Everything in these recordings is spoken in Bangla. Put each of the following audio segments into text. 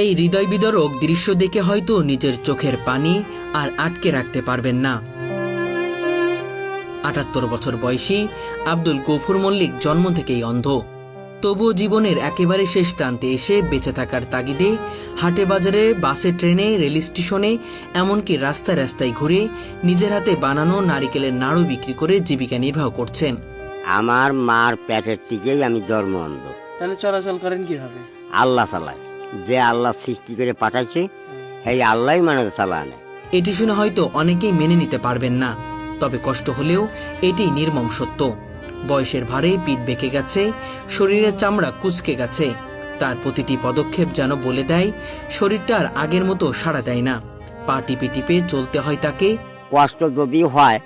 এই হৃদয় বিদরক দৃশ্য দেখে হয়তো নিজের চোখের পানি আর আটকে রাখতে পারবেন না। আটাত্তর বছর বয়সী আব্দুল গফুর মল্লিক জন্ম থেকেই অন্ধ। তবুও জীবনের একেবারে শেষ প্রান্তে এসে বেঁচে থাকার তাগিদে হাটে বাজারে বাসে ট্রেনে রেল স্টেশনে এমনকি রাস্তায় রাস্তায় ঘুরে নিজের হাতে বানানো নারিকেলের নাড়ু বিক্রি করে জীবিকা নির্বাহ করছেন। আমার মার পেটের থেকেই আমি জন্ম অন্ধ তাহলে চলাচল করেন কীভাবে? আল্লাহ চালায় যে আল্লাহ সৃষ্টি করে পাঠাইছে সেই আল্লাহ মানে চালা নেয় এটি শুনে হয়তো অনেকেই মেনে নিতে পারবেন না তবে কষ্ট হলেও এটি নির্মম সত্য। বয়সের ভারে পিঠ বেঁকে গেছে শরীরের চামড়া কুচকে গেছে। তার প্রতিটি পদক্ষেপ যেন বলে দেয় শরীরটা আর আগের মতো সাড়া দেয় না। পা টিপে টিপে চলতে হয় তাকে। কষ্ট যদি হয়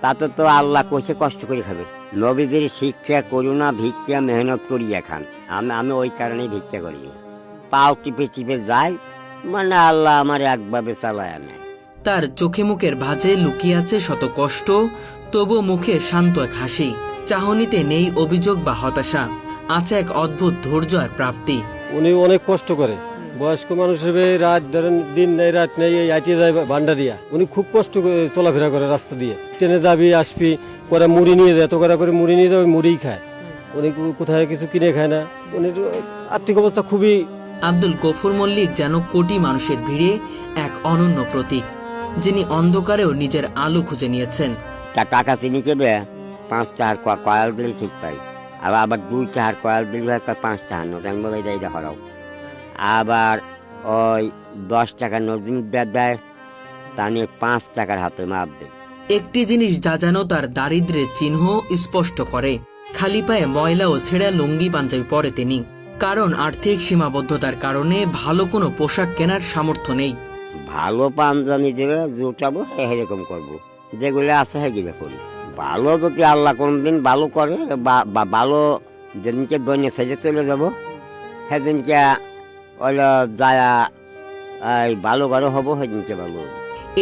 তাতে তো আল্লাহ কইছে কষ্ট করে খাবে। নবীদের শিক্ষা করুণা ভিক্ষা মেহনত করিয়া খান। আমি আমি ওই কারণেই ভিক্ষা করি না। পাও টিপে টিপে যাই মানে আল্লাহ আমার একভাবে চালায় নেয়। তার চোখে মুখের ভাঁজে লুকিয়ে আছে শত কষ্ট তবু মুখে শান্ত এক হাসি। চাহনিতে নেই অভিযোগ বা হতাশা আছে এক অদ্ভুত ধৈর্য আর প্রাপ্তি। উনি অনেক কষ্ট করে। বয়স্ক মানুষ হিসেবে রাত ধরেন দিন নেই রাত নেই এই আইটিয়ে যায় ভান্ডারিয়া। উনি খুব কষ্ট করে চলাফেরা করে রাস্তা দিয়ে। ট্রেনে যাবি আসবি করে মুড়ি নিয়ে যায় এত করে করে মুড়ি নিয়ে যাবে মুড়িই খায়। উনি কোথায় কিছু কিনে খায় না। উনি আর্থিক অবস্থা খুবই আব্দুল গফুর মল্লিক যেন কোটি মানুষের ভিড়ে এক অনন্য প্রতীক যিনি অন্ধকারেও নিজের আলো খুঁজে নিয়েছেন। তা টাকা চিনি কেবে? পাঁচ ক- কয়াল দিলে ঠিক পাই। আবার আবার দুই টাকার কয়াল দিলে হয় পাঁচ টাকার নোট। আমি বলে এটা হরাও আবার ওই দশ টাকার নোট জিনিস দেয় তা নিয়ে পাঁচ টাকার হাতে মাপ দেয় একটি জিনিস যা যেন তার দারিদ্র্যের চিহ্ন স্পষ্ট করে। খালি পায়ে ময়লা ও ছেঁড়া লুঙ্গি পাঞ্জাবি পরে তিনি। কারণ আর্থিক সীমাবদ্ধতার কারণে ভালো কোনো পোশাক কেনার সামর্থ্য নেই। ভালো পাঞ্জাবি দেবে জুটাবো এরকম করব। যেগুলো আছে সেগুলো করি। ভালো যদি আল্লাহ কোনদিন ভালো করে বা ভালো যেদিনকে দৈন্য সেজে চলে যাব সেদিনকে যায় এই ভালো ঘরে হব সেদিনকে ভালো হব।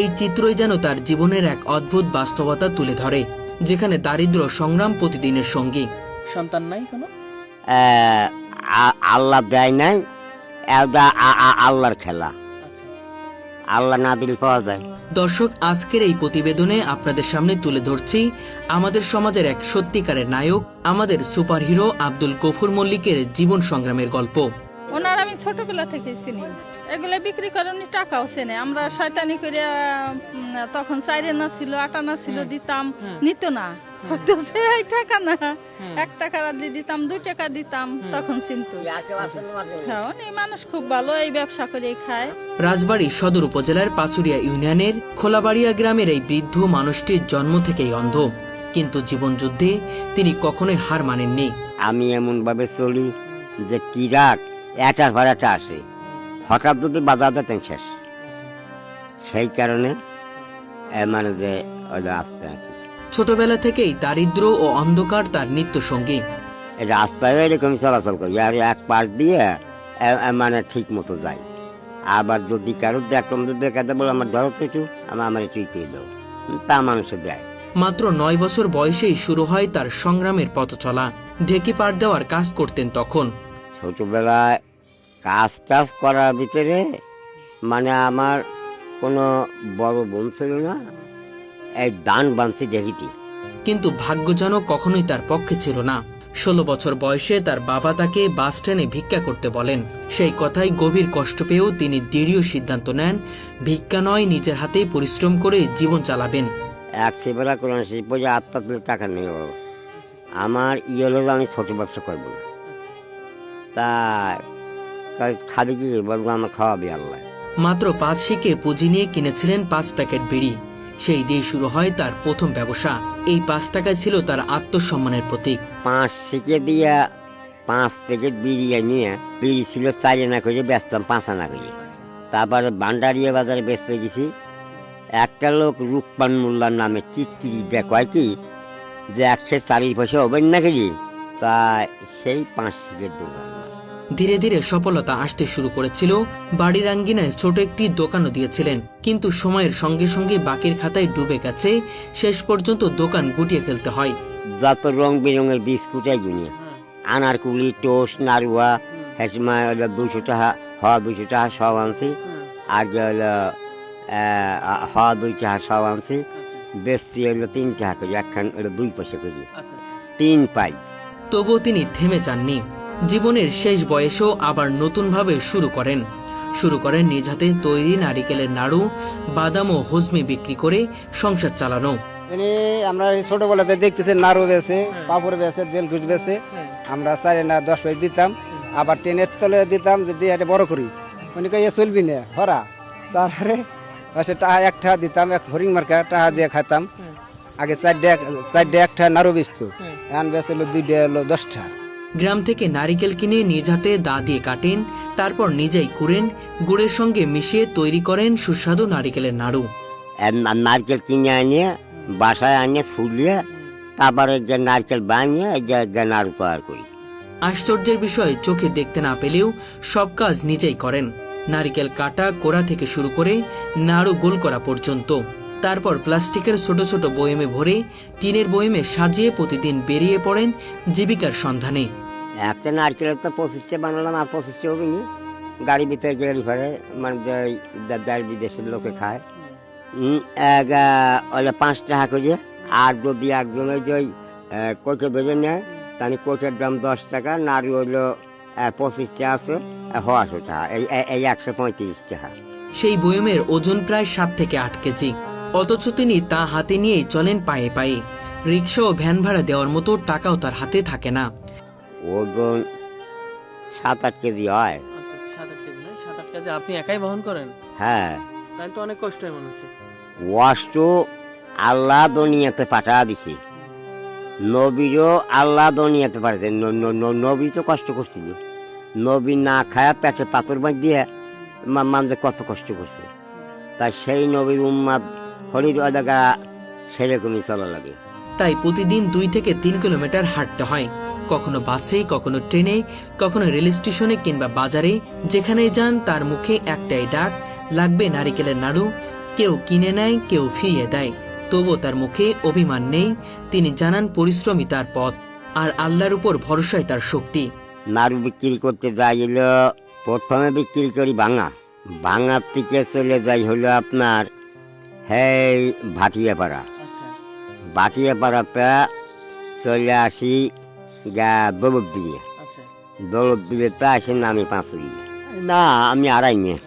এই চিত্রই যেন তার জীবনের এক অদ্ভুত বাস্তবতা তুলে ধরে যেখানে দারিদ্র সংগ্রাম প্রতিদিনের সঙ্গী। সন্তান নাই কোনো? আল্লাহ দেয় নাই এটা আল্লাহর খেলা। আচ্ছা। আল্লাহ না দিলে পাওয়া যায়। দর্শক আজকের এই প্রতিবেদনে আপনাদের সামনে তুলে ধরছি আমাদের সমাজের এক সত্যিকারের নায়ক আমাদের সুপারহিরো আব্দুল গফুর মল্লিকের জীবন সংগ্রামের গল্প। ওনার আমি ছোটবেলা থেকে চিনি। এগুলো বিক্রি করে উনি টাকাও চেনে। আমরা শয়তানি করে তখন চাইরে না ছিল আটা না ছিল দিতাম। নিত না। হয়তো সে এই টাকা না। এক টাকা দিয়ে দিতাম দুই টাকা দিতাম তখন চিনতো। হ্যাঁ উনি মানুষ খুব ভালো এই ব্যবসা করে খায়। রাজবাড়ী সদর উপজেলার পাচুরিয়া ইউনিয়নের খোলাবাড়িয়া গ্রামের এই বৃদ্ধ মানুষটির জন্ম থেকেই অন্ধ। কিন্তু জীবনযুদ্ধে তিনি কখনোই হার মানেননি। আমি এমন ভাবে চলি যে কি কিরাক এটার একটা আসে। হঠাৎ যদি বাজার দিতেন শেষ। সেই কারণে মানে যে আসতে ছোটবেলা থেকেই দারিদ্র ও অন্ধকার তার নিত্য সঙ্গী রাস্তায় এরকম চলাচল করি আর এক পাশ দিয়ে মানে ঠিক মতো যাই। আবার যদি কারোর দেখলাম যদি দেখাতে বলে আমার ধরো তো একটু আমার আমার একটু ইয়ে দাও। তা মানুষে দেয়। মাত্র নয় বছর বয়সেই শুরু হয় তার সংগ্রামের পথ চলা। ঢেকে পার দেওয়ার কাজ করতেন তখন। ছোটবেলায় কাজ টাজ করার ভিতরে মানে আমার কোনো বড় বোন ছিল না এই দান বানছি দেখিতি কিন্তু ভাগ্যজনক কখনোই তার পক্ষে ছিল না। ষোলো বছর বয়সে তার বাবা তাকে বাস স্ট্যান্ডে ভিক্ষা করতে বলেন। সেই কথাই গভীর কষ্ট পেয়েও তিনি দৃঢ় সিদ্ধান্ত নেন ভিক্ষা নয় নিজের হাতেই পরিশ্রম করে জীবন চালাবেন। এক সেবেলা কোরআন শরীফ পড়ে আত্মা তুলে টাকা নেই বাবা। আমার ইয়ে হলো আমি ছোট ব্যবসা করব না। তা খাবি কি বলব আমার খাওয়াবি আল্লাহ। মাত্র পাঁচ শিকে পুঁজি নিয়ে কিনেছিলেন পাঁচ প্যাকেট বিড়ি। সেই দিয়ে শুরু হয় তার প্রথম ব্যবসা। এই পাঁচ টাকা ছিল তার আত্মসম্মানের প্রতীক। পাঁচ শিখে দিয়ে পাঁচ প্যাকেট নিয়ে বিড়ি ছিল চার আনা করে বেচতাম, পাঁচ আনা করে। তারপর ভান্ডারিয়া বাজারে বেচতে গেছি। একটা লোক রূপপান মোল্লার নামে টিটকিরি দেখায় কি? যে একশো চারিশ পয়সা হবেন না কি? তা সেই পাঁচ শিখের দোকান। ধীরে ধীরে সফলতা আসতে শুরু করেছিল। বাড়ির আঙ্গিনায় ছোট একটি দোকানও দিয়েছিলেন। কিন্তু সময়ের সঙ্গে সঙ্গে বাকির খাতায় ডুবে গেছে। শেষ পর্যন্ত দোকান গুটিয়ে ফেলতে হয়। যত রং বেরঙের বিস্কুট কিনি আনারকুলি টোস্ট নাড়ুয়া হেসমা দুশো টাকা হওয়া দুইশো টাকা সব আনছি। আর যে হলো হওয়া দুই টাকা সব আনছি। বেশি হলো তিন টাকা করি একখান দুই পয়সা করি। আচ্ছা। তিন পাই। তবুও তিনি থেমে যাননি। জীবনের শেষ বয়সেও আবার নতুনভাবে শুরু করেন। শুরু করেন নিজ হাতে তৈরি নারিকেলের নাড়ু বাদাম ও হজমি বিক্রি করে সংসার চালানো। আমরা ছোটবেলাতে দেখতেছি নাড়ু বেছে পাপড় বেছে দেলকুচ বেছে। আমরা চারি না দশ পয়সা দিতাম আবার ট্রেনের তলে দিতাম যে দিয়ে এটা বড় করি। উনি কে চলবি না হরা। তারপরে সে টাকা এক টাকা দিতাম এক হরিং মার্কা টাকা দিয়ে খাইতাম। আগে চারটে চারটে একটা নাড়ু বেচতো। এখন বেচলো দুইটা হলো দশটা। গ্রাম থেকে নারিকেল কিনে নিজ হাতে দা দিয়ে কাটেন তারপর নিজেই কুড়েন গুড়ের সঙ্গে মিশিয়ে তৈরি করেন সুস্বাদু নারিকেলের নাড়ু। নারকেল কিনে আনিয়ে বাসায় আনিয়ে ফুলিয়ে তারপরে যে নারকেল বানিয়ে যে নাড়ু তৈরি করি। আশ্চর্যের বিষয় চোখে দেখতে না পেলেও সব কাজ নিজেই করেন। নারিকেল কাটা কোড়া থেকে শুরু করে নাড়ু গোল করা পর্যন্ত। তারপর প্লাস্টিকের ছোট ছোট বয়েমে ভরে টিনের বয়েমে সাজিয়ে প্রতিদিন বেরিয়ে পড়েন জীবিকার সন্ধানে। একটা নারকেলের তো পঁচিশটা বানালাম আর পঁচিশটা হবে নি গাড়ি ভিতরে গাড়ি ফেলে মানে বিদেশের লোকে খায়। এক ওলে পাঁচ টাকা করে আর যদি একজনে যে কোচে ধরে নেয় তাহলে কোচের দাম দশ টাকা নাড়ু হইল পঁচিশটা আছে হওয়াশো টাকা এই একশো পঁয়ত্রিশ টাকা। সেই বয়মের ওজন প্রায় সাত থেকে আট কেজি। অথচ তিনি তা হাতে নিয়েই চলেন পায়ে পায়ে। রিক্সা ও ভ্যান ভাড়া দেওয়ার মতো টাকাও তার হাতে থাকে না। ওজন সাত আট কেজি হয়। আচ্ছা সাত আট কেজি নয় সাত আট কেজি আপনি একাই বহন করেন? হ্যাঁ। তাহলে তো অনেক কষ্ট হয় মনে হচ্ছে। ওয়াষ্ট আল্লাহ দুনিয়াতে পাঠা দিছে। নবীরও আল্লাহ দুনিয়াতে পাঠাছে ন- ন- ন- নবী তো কষ্ট করছিল নবী না খায়া পেটে পাথর বাঁধ দিয়ে মা- মানুষ কত কষ্ট করছে। তাই সেই নবীর উম্মাদ সেরকমই চলা লাগে। তাই প্রতিদিন দুই থেকে তিন কিলোমিটার হাঁটতে হয়। কখনো বাসে কখনো ট্রেনে কখনো রেল স্টেশনে কিংবা বাজারে। যেখানে যান তার মুখে একটাই ডাক লাগবে নারিকেলের নাড়ু। কেউ কিনে নেয় কেউ ফিরিয়ে দেয়। তবুও তার মুখে অভিমান নেই। তিনি জানান পরিশ্রমী তার পথ। আর আল্লাহর উপর ভরসায় তার শক্তি। নাড়ু বিক্রি করতে যাই হলো প্রথমে বিক্রি করি ভাঙা। ভাঙার থেকে চলে যাই হলো আপনার হেই ভাটিয়াপাড়া। আচ্ছা। বাটিয়াপাড়াতে চলে আসি গা দৌলত দিয়ে আচ্ছা। দৌলত দিলেতে আসে না আমি পাঁচ দিয়ে না আমি আড়াই নিয়ে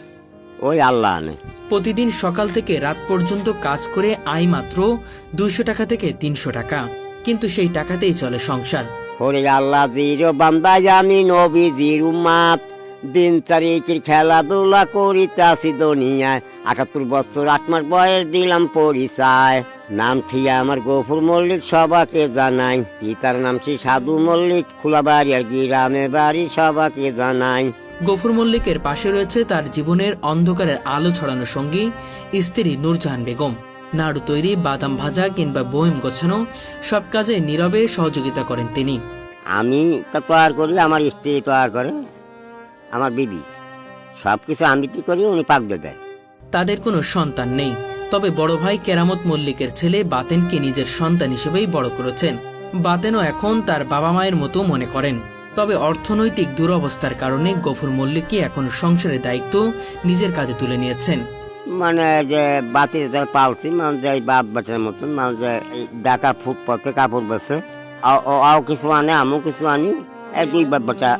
ওই আল্লাহ আনে। প্রতিদিন সকাল থেকে রাত পর্যন্ত কাজ করে আয় মাত্র দুইশো টাকা থেকে তিনশো টাকা। কিন্তু সেই টাকাতেই চলে সংসার। হরে আল্লাহ জিরো বান্দাই আমি নবী জির উম্মাত দিন তারিখের খেলাধুলা করিতাছি দুনিয়ায় আটাত্তর বছর আট মাস বয়স দিলাম পরিচয়। নাম ঠিয়া আমার গফুর মল্লিক সবাকে জানাই। পিতার নাম শ্রী সাধু মল্লিক? খোলাবাড়ি আর গ্রামে বাড়ি সবাকে জানাই। গফুর মল্লিকের পাশে রয়েছে তার জীবনের অন্ধকারের আলো ছড়ানো সঙ্গী স্ত্রী নূরজাহান বেগম। নাড়ু তৈরি বাদাম ভাজা কিংবা বহিম গোছানো সব কাজে নীরবে সহযোগিতা করেন তিনি। আমি তো তৈরি করি আমার স্ত্রী তৈরি করে। আমার বিবি। সব কিছু আমি কি করি উনি পাক দিয়ে দেয়। তাদের কোনো সন্তান নেই। তবে বড় ভাই কেরামত মল্লিকের ছেলে বাতেনকে নিজের সন্তান হিসেবেই বড় করেছেন। বাতেনও এখন তার বাবা মায়ের মতো মনে করেন। তবে অর্থনৈতিক দুরবস্থার কারণে গফুর মল্লিকই এখন সংসারের দায়িত্ব নিজের কাঁধে তুলে নিয়েছেন। মানে যে বাতির যে পালছি মানে যে বাপ বাটার মতন মানে যে ডাকা ঢাকা ফুটপথে কাপড় বসে আও কিছু আনে আমিও কিছু আনি এই দুই বাপ বাটা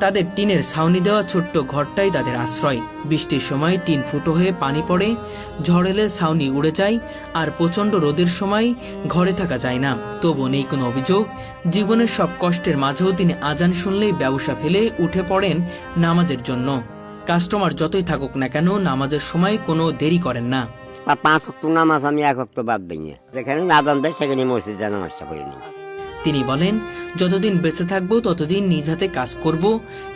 তাদের টিনের ছাউনি দেওয়া ছোট্ট ঘরটাই তাদের আশ্রয়। বৃষ্টির সময় টিন ফুটো হয়ে পানি পড়ে ঝড় এলে ছাউনি উড়ে যায় আর প্রচণ্ড রোদের সময় ঘরে থাকা যায় না। তবু নেই কোনো অভিযোগ। জীবনের সব কষ্টের মাঝেও তিনি আজান শুনলেই ব্যবসা ফেলে উঠে পড়েন নামাজের জন্য। কাস্টমার যতই থাকুক না কেন নামাজের সময় কোনো দেরি করেন না। পাঁচ অক্ট নামাজ আমি এক অক্ট বাদ দিই। যেখানে নাদান দেয় সেখানে মসজিদ নামাজটা করে নিই। তিনি বলেন যতদিন বেঁচে থাকব ততদিন নিজ হাতে কাজ করব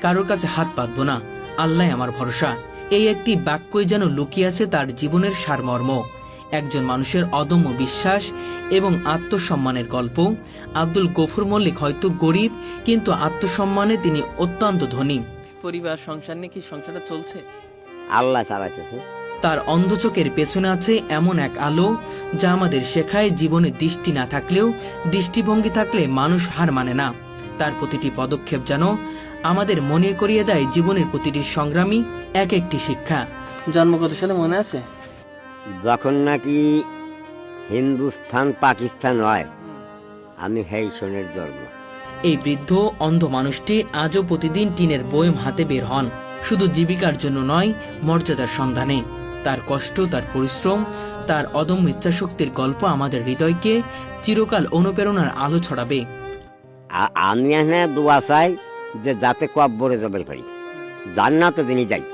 কারোর কাছে হাত পাতবো না। আল্লাহ আমার ভরসা। এই একটি বাক্যই যেন লুকিয়ে আছে তার জীবনের সারমর্ম। একজন মানুষের অদম্য বিশ্বাস এবং আত্মসম্মানের গল্প। আব্দুল গফুর মল্লিক হয়তো গরিব কিন্তু আত্মসম্মানে তিনি অত্যন্ত ধনী। পরিবার সংসার নিয়ে কি সংসারটা চলছে? আল্লাহ চালাইতেছে। তার অন্ধচোখের পেছনে আছে এমন এক আলো যা আমাদের শেখায় জীবনে দৃষ্টি না থাকলেও দৃষ্টিভঙ্গি থাকলে মানুষ হার মানে না। তার প্রতিটি পদক্ষেপ যেন আমাদের মনে করিয়ে দেয় জীবনের প্রতিটি সংগ্রামী এক একটি শিক্ষা। জন্ম কত সালে মনে আছে? যখন নাকি হিন্দুস্তান পাকিস্তান হয় আমি হেই সনের জন্ম। এই বৃদ্ধ অন্ধ মানুষটি আজও প্রতিদিন টিনের বয়ম হাতে বের হন। শুধু জীবিকার জন্য নয় মর্যাদার সন্ধানে। তার কষ্ট তার পরিশ্রম তার অদম্য ইচ্ছাশক্তির গল্প আমাদের হৃদয়কে চিরকাল অনুপ্রেরণার আলো ছড়াবে। আমি দোয়া চাই যে যাতে কব্বরে জবের পারি জান্নাতে যিনি যাই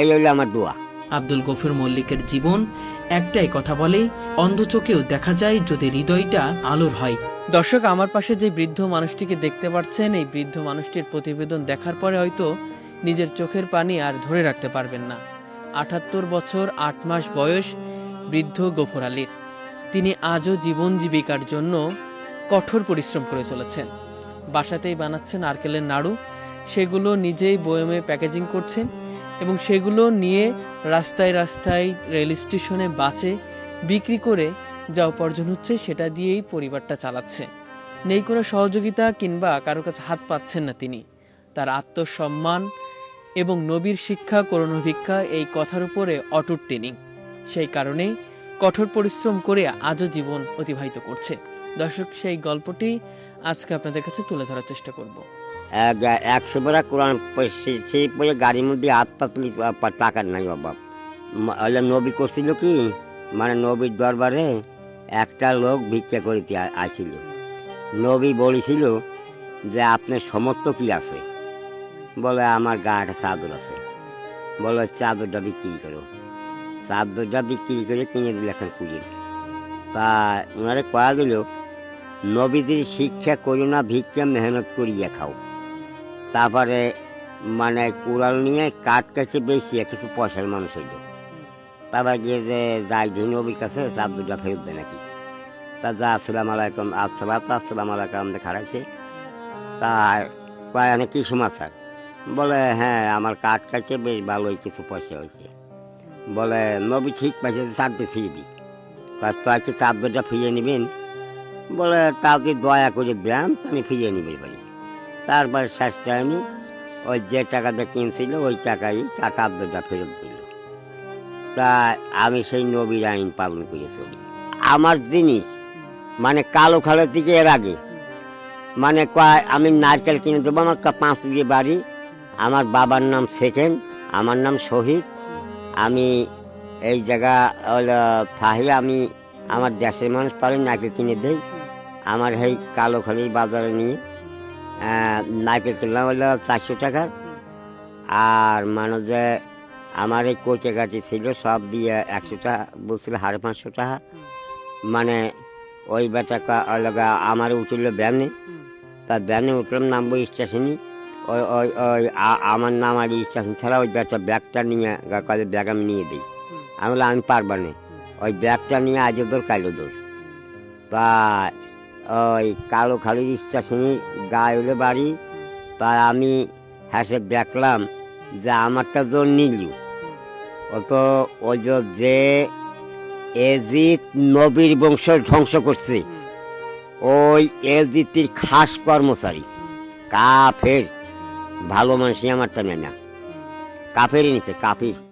এই হইল আমার দোয়া। আব্দুল গফুর মল্লিকের জীবন একটাই কথা বলে অন্ধ চোখেও দেখা যায় যদি হৃদয়টা আলোর হয়। দর্শক আমার পাশে যে বৃদ্ধ মানুষটিকে দেখতে পাচ্ছেন এই বৃদ্ধ মানুষটির প্রতিবেদন দেখার পরে হয়তো নিজের চোখের পানি আর ধরে রাখতে পারবেন না। আটাত্তর বছর আট মাস বয়স বৃদ্ধ গফর আলীর। তিনি আজও জীবন জীবিকার জন্য কঠোর পরিশ্রম করে চলেছেন। বাসাতেই বানাচ্ছেন নারকেলের নাড়ু। সেগুলো নিজেই বয়মে প্যাকেজিং করছেন এবং সেগুলো নিয়ে রাস্তায় রাস্তায় রেল স্টেশনে বাসে বিক্রি করে যা উপার্জন হচ্ছে সেটা দিয়েই পরিবারটা চালাচ্ছে। নেই কোনো সহযোগিতা কিংবা কারও কাছে হাত পাচ্ছেন না তিনি। তার আত্মসম্মান এবং নবীর শিক্ষা করোনা ভিক্ষা এই কথার উপরে অটুট তিনি। সেই কারণে কঠোর পরিশ্রম করে আজও জীবন অতিবাহিত করছে। দর্শক, সেই গল্পটি আজকে আপনাদের কাছে তুলে ধরার চেষ্টা করব। এক- একশো বেড়া কোরআন সেই পরে গাড়ির মধ্যে হাত পা- টাকার নাই অভাব নবী করছিল কি? মানে নবীর দরবারে একটা লোক ভিক্ষা করিতে আসিল। নবী বলেছিল যে, আপনার সমর্থ কি আছে? বলে, আমার গা একটা চাদর আছে। বলে, চাদরটা বিক্রি করো। চাদরটা বিক্রি করে কিনে দিলে এখন কুড়ি তা ওনারে কয়া দিল নবীদের শিক্ষা করি না, ভিক্ষা মেহনত করিয়া খাও। তারপরে মানে কুড়াল নিয়ে কাঠ কাছে বেশি কিছু পয়সার মানুষ হইল। তারপর গিয়ে যে যাই দিন নবীর কাছে চার দুটা ফেরত দেয় নাকি। তা যা, আসসালাম আলাইকুম, আসসালাম তো আসসালাম আলাইকুম, আমাদের খাড়াইছে তা কয় অনেক কি সমাচার? বলে হ্যাঁ আমার কাঠ কাছে বেশ ভালোই কিছু পয়সা হয়েছে। বলে, নবী ঠিক পাইছে যে চার দিয়ে ফিরে দিই। কয় কি চার দুটা ফিরিয়ে নেবেন? বলে তা যদি দয়া করে দেন, আমি ফিরিয়ে নিবে পারি তারপর শেষ টাইমে ওই যে টাকাটা কিনছিল, ওই টাকাই চার দুটা ফেরত দিল। তা আমি সেই নবীর আইন পালন করে চলি। আমার জিনিস মানে কালো খালের দিকে এর আগে মানে কয়, আমি নারকেল কিনে দেবো আমার পাঁচ বিঘে বাড়ি আমার বাবার নাম সেকেন আমার নাম শহীদ। আমি এই জায়গা থাহি আমি আমার দেশের মানুষ পারে নারকেল কিনে দেই। আমার এই কালো খালির বাজারে নিয়ে নারকেল কিনলাম হলো চারশো টাকার আর মানে যে আমার এই কোচে কাটি ছিল সব দিয়ে একশো টাকা বলছিল সাড়ে পাঁচশো টাকা। মানে ওই বেটা লগা আমার উঠল ব্যানে। তা ব্যানে উঠলাম নামবো স্টেশনে। ওই ওই ওই আমার নাম আর স্টেশন ছাড়া ওই ব্যাগটা ব্যাগটা নিয়ে কাজে ব্যাগ আমি নিয়ে দিই। আমি বললাম আমি পারবা না। ওই ব্যাগটা নিয়ে আজও দৌড় কালো দৌড় তা ওই কালো খালির স্টেশনে গায়ে হলে বাড়ি। তা আমি হেসে দেখলাম যে আমারটা জোর নিল। ও তো ওই যে- যে এজিত নবীর বংশ ধ্বংস করছে। ওই এজিতির খাস কর্মচারী। কাফের। ভালো মানুষই আমার তা নেয় না। কাফেরই নিছে কাফির।